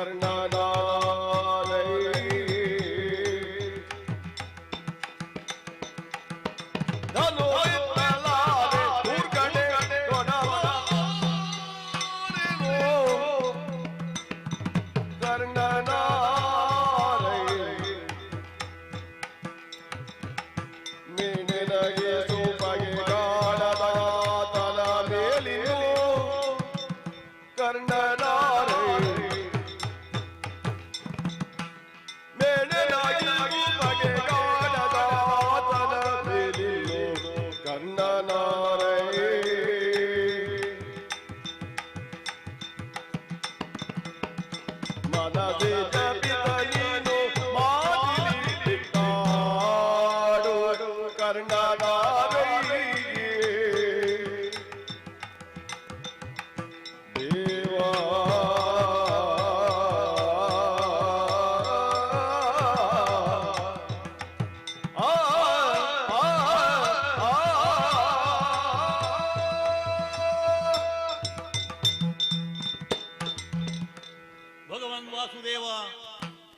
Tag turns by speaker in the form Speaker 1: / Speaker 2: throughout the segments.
Speaker 1: ನಿನಗೆ
Speaker 2: Radhe ವಾಸುದೇವ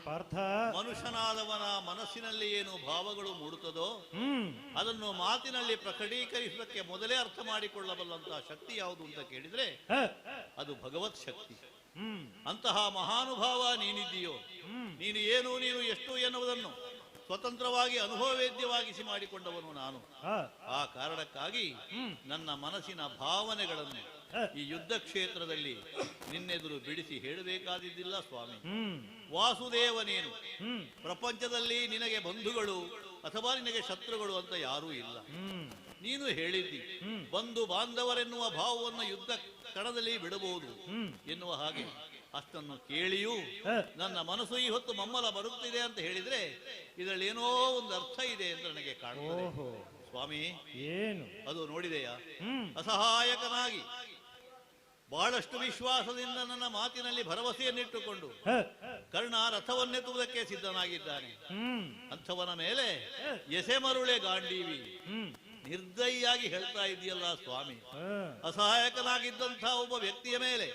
Speaker 3: ಪಾರ್ಥ.
Speaker 2: ಮನುಷ್ಯನಾದವನ ಮನಸ್ಸಿನಲ್ಲಿ ಏನು ಭಾವಗಳು ಮೂಡುತ್ತದೋ
Speaker 3: ಹ್ಮ್.
Speaker 2: ಅದನ್ನು ಮಾತಿನಲ್ಲಿ ಪ್ರಕಟೀಕರಿಸುವುದಕ್ಕೆ ಮೊದಲೇ ಅರ್ಥ ಮಾಡಿಕೊಳ್ಳಬಲ್ಲಂತಹ ಶಕ್ತಿ ಯಾವುದು ಅಂತ ಕೇಳಿದ್ರೆ ಅದು ಭಗವತ್ ಶಕ್ತಿ.
Speaker 3: ಹ್ಮ್.
Speaker 2: ಅಂತಹ ಮಹಾನುಭಾವ ನೀನಿದ್ದೀಯೋ ನೀನು ಏನು ನೀನು ಎಷ್ಟು ಎನ್ನುವುದನ್ನು ಸ್ವತಂತ್ರವಾಗಿ ಅನುಭವವೇದ್ಯವಾಗಿಸಿ ಮಾಡಿಕೊಂಡವನು ನಾನು. ಆ. ಕಾರಣಕ್ಕಾಗಿ ನನ್ನ ಮನಸ್ಸಿನ ಭಾವನೆಗಳನ್ನು ಈ ಯುದ್ಧ ಕ್ಷೇತ್ರದಲ್ಲಿ ನಿನ್ನೆದುರು ಬಿಡಿಸಿ ಹೇಳಬೇಕಾದಿದ್ದಿಲ್ಲ ಸ್ವಾಮಿ.
Speaker 3: ವಾಸುದೇವನೇನು
Speaker 2: ವಾಸುದೇವ ನೀನು.
Speaker 3: ಹ್ಮ್.
Speaker 2: ಪ್ರಪಂಚದಲ್ಲಿ ನಿನಗೆ ಬಂಧುಗಳು ಅಥವಾ ನಿನಗೆ ಶತ್ರುಗಳು ಅಂತ ಯಾರೂ ಇಲ್ಲ. ನೀನು ಹೇಳಿದ್ದಿ ಬಂಧು ಬಾಂಧವರೆನ್ನುವ ಭಾವವನ್ನು ಯುದ್ಧ ಕಣದಲ್ಲಿ ಬಿಡಬಹುದು ಎನ್ನುವ ಹಾಗೆ. ಅಷ್ಟನ್ನು ಕೇಳಿಯೂ ನನ್ನ ಮನಸ್ಸು ಈ ಹೊತ್ತು ಮಮ್ಮಲ ಬರುತ್ತಿದೆ ಅಂತ ಹೇಳಿದ್ರೆ ಇದರಲ್ಲಿ ಏನೋ ಒಂದು ಅರ್ಥ ಇದೆ ಅಂತ ನನಗೆ ಕಾಣುತ್ತದೆ. ಸ್ವಾಮಿ
Speaker 3: ಏನು?
Speaker 2: ಅದು ನೋಡಿದೆಯಾ? ಅಸಹಾಯಕನಾಗಿ ಬಹಳಷ್ಟು ವಿಶ್ವಾಸದಿಂದ ನನ್ನ ಮಾತಿನಲ್ಲಿ ಭರವಸೆಯನ್ನಿಟ್ಟುಕೊಂಡು ಕರ್ಣ ರಥವನ್ನೆತ್ತುವುದಕ್ಕೆ ಸಿದ್ಧನಾಗಿದ್ದಾನೆ.
Speaker 3: ಹ್ಮ್.
Speaker 2: ಅಂಥವನ ಮೇಲೆ ಎಸೆಮರುಳೆ ಗಾಂಡೀವಿ.
Speaker 3: ಹ್ಮ್.
Speaker 2: ನಿರ್ದಯಿಯಾಗಿ ಹೇಳ್ತಾ ಇದೆಯಲ್ಲ ಸ್ವಾಮಿ?
Speaker 3: ಅಸಹಾಯಕನಾಗಿದ್ದಂತಹ
Speaker 2: ಅಸಹಾಯಕನಾಗಿದ್ದಂಥ ಒಬ್ಬ ವ್ಯಕ್ತಿಯ ಮೇಲೆ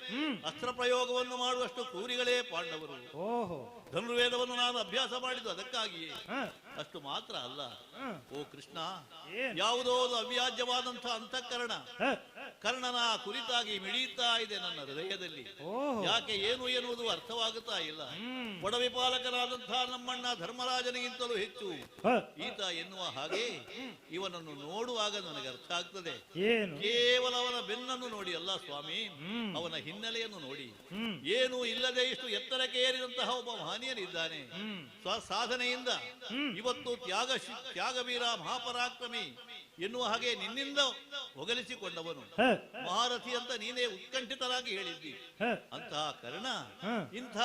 Speaker 2: ಅಸ್ತ್ರ ಪ್ರಯೋಗವನ್ನು ಮಾಡುವಷ್ಟು ಕ್ರೂರಿಗಳೇ ಪಾಂಡವರು.
Speaker 3: ಓಹೋ.
Speaker 2: ಧನುರ್ವೇದವನ್ನು ನಾನು ಅಭ್ಯಾಸ ಮಾಡಿದ್ದು ಅದಕ್ಕಾಗಿಯೇ. ಅಷ್ಟು ಮಾತ್ರ ಅಲ್ಲ. ಓ ಕೃಷ್ಣ ಯಾವುದೋ ಒಂದು ಅವ್ಯಾಜ್ಯವಾದಂಥ ಅಂತಃಕರಣ. ಕರ್ಣನ ಕುರಿತಾಗಿ ಮಿಡಿಯುತ್ತಾ ಇದೆ ನನ್ನ ಹೃದಯದಲ್ಲಿ. ಯಾಕೆ ಏನು ಎನ್ನುವುದು ಅರ್ಥವಾಗುತ್ತಾ ಇಲ್ಲ.
Speaker 3: ಹ್ಮ್.
Speaker 2: ಒಡವಿಪಾಲಕನಾದಂತಹ ನಮ್ಮಣ್ಣ ಧರ್ಮರಾಜನಿಗಿಂತಲೂ ಹೆಚ್ಚು. ಈತ ಎನ್ನುವ ಹಾಗೆ ಇವನನ್ನು ನೋಡುವಾಗ ನನಗೆ ಅರ್ಥ ಆಗ್ತದೆ. ಕೇವಲ ಅವನ ಬೆನ್ನನ್ನು ನೋಡಿ ಅಲ್ಲ ಸ್ವಾಮಿ. ಅವನ ಹಿನ್ನೆಲೆಯನ್ನು ನೋಡಿ. ಏನು ಇಲ್ಲದೆ ಇಷ್ಟು ಎತ್ತರಕ್ಕೆ ಏರಿದಂತಹ ಒಬ್ಬ ಮಹನೀಯನಿದ್ದಾನೆ.
Speaker 3: ಇದ್ದಾನೆ
Speaker 2: ಸ್ವ ಸಾಧನೆಯಿಂದ ಇವತ್ತು ತ್ಯಾಗ ತ್ಯಾಗವೀರ ಮಹಾಪರಾಕ್ರಮಿ ಎನ್ನುವ ಹಾಗೆ ನಿನ್ನಿಂದ ಹೊಗಲಿಸಿಕೊಂಡವನು ಮಹಾರಥಿ ಅಂತ ನೀನೇ ಉತ್ಕಂಠಿತರಾಗಿ ಹೇಳಿದ್ದಿ. ಅಂತಹ ಕರ್ಣ
Speaker 3: ಇಂತಹ
Speaker 2: ಇಂಥ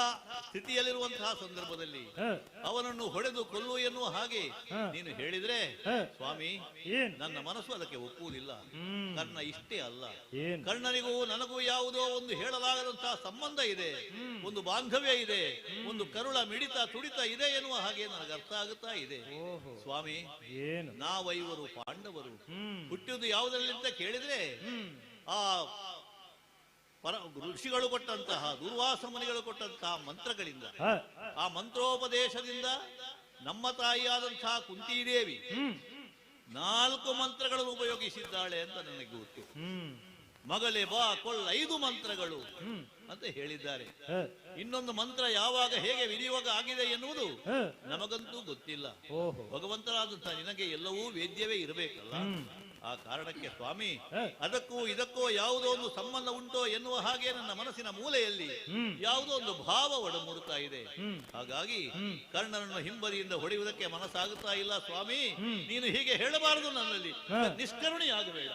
Speaker 2: ಸ್ಥಿತಿಯಲ್ಲಿರುವಂತಹ ಸಂದರ್ಭದಲ್ಲಿ ಅವನನ್ನು ಹೊಡೆದು ಕೊಲ್ಲು ಎನ್ನುವ ಹಾಗೆ ನೀನು ಹೇಳಿದ್ರೆ ಸ್ವಾಮಿ ನನ್ನ ಮನಸ್ಸು ಅದಕ್ಕೆ ಒಪ್ಪುವುದಿಲ್ಲ. ಕರ್ಣ ಇಷ್ಟೇ ಅಲ್ಲ. ಕರ್ಣನಿಗೂ ನನಗೂ ಯಾವುದೋ ಒಂದು ಹೇಳಲಾಗದಂತಹ ಸಂಬಂಧ ಇದೆ. ಒಂದು ಬಾಂಧವ್ಯ ಇದೆ. ಒಂದು ಕರುಳ ಮಿಡಿತ ತುಡಿತ ಇದೆ ಎನ್ನುವ ಹಾಗೆ ನನಗೆ ಅರ್ಥ ಆಗುತ್ತಾ ಇದೆ. ಸ್ವಾಮಿ ನಾವೈವರು ಪಾಂಡವರು.
Speaker 3: ಹ್ಮ್.
Speaker 2: ಹುಟ್ಟುವುದು ಯಾವುದರಲ್ಲಿ ಅಂತ ಕೇಳಿದ್ರೆ ಆ ಪರ ಋಷಿಗಳು ಕೊಟ್ಟಂತಹ ದುರ್ವಾಸ ಮುನಿಗಳು ಕೊಟ್ಟಂತಹ ಮಂತ್ರಗಳಿಂದ ಆ ಮಂತ್ರೋಪದೇಶದಿಂದ ನಮ್ಮ ತಾಯಿಯಾದಂತಹ ಕುಂತಿದೇವಿ ನಾಲ್ಕು ಮಂತ್ರಗಳನ್ನು ಉಪಯೋಗಿಸಿದ್ದಾಳೆ ಅಂತ ನನಗೆ ಗೊತ್ತು.
Speaker 3: ಹ್ಮ್.
Speaker 2: ಮಗಳೇ ಬಾ ಕೊಳ್ಳ ಐದು ಮಂತ್ರಗಳು ಅಂತ ಹೇಳಿದ್ದಾರೆ. ಇನ್ನೊಂದು ಮಂತ್ರ ಯಾವಾಗ ಹೇಗೆ ವಿನಿಯೋಗ ಆಗಿದೆ ಎನ್ನುವುದು ನಮಗಂತೂ ಗೊತ್ತಿಲ್ಲ.
Speaker 3: ಓಹೋ.
Speaker 2: ಭಗವಂತನಾದಂತಹ ನಿನಗೆ ಎಲ್ಲವೂ ವೇದ್ಯವೇ ಇರಬೇಕಲ್ಲ? ಆ ಕಾರಣಕ್ಕೆ ಸ್ವಾಮಿ ಅದಕ್ಕೂ ಇದಕ್ಕೂ ಯಾವುದೋ ಒಂದು ಸಂಬಂಧ ಉಂಟೋ ಎನ್ನುವ ಹಾಗೆ ನನ್ನ ಮನಸ್ಸಿನ ಮೂಲೆಯಲ್ಲಿ ಯಾವುದೋ ಒಂದು ಭಾವ ಒಡಮೂಡುತ್ತಾ ಇದೆ. ಹಾಗಾಗಿ ಕರ್ಣನನ್ನು ಹಿಂಬದಿಯಿಂದ ಹೊಡೆಯುವುದಕ್ಕೆ ಮನಸ್ಸಾಗುತ್ತಾ ಇಲ್ಲ ಸ್ವಾಮಿ. ನೀನು ಹೀಗೆ ಹೇಳಬಾರದು ನನ್ನಲ್ಲಿ. ನಿಷ್ಕರುಣಿ ಆಗಬೇಡ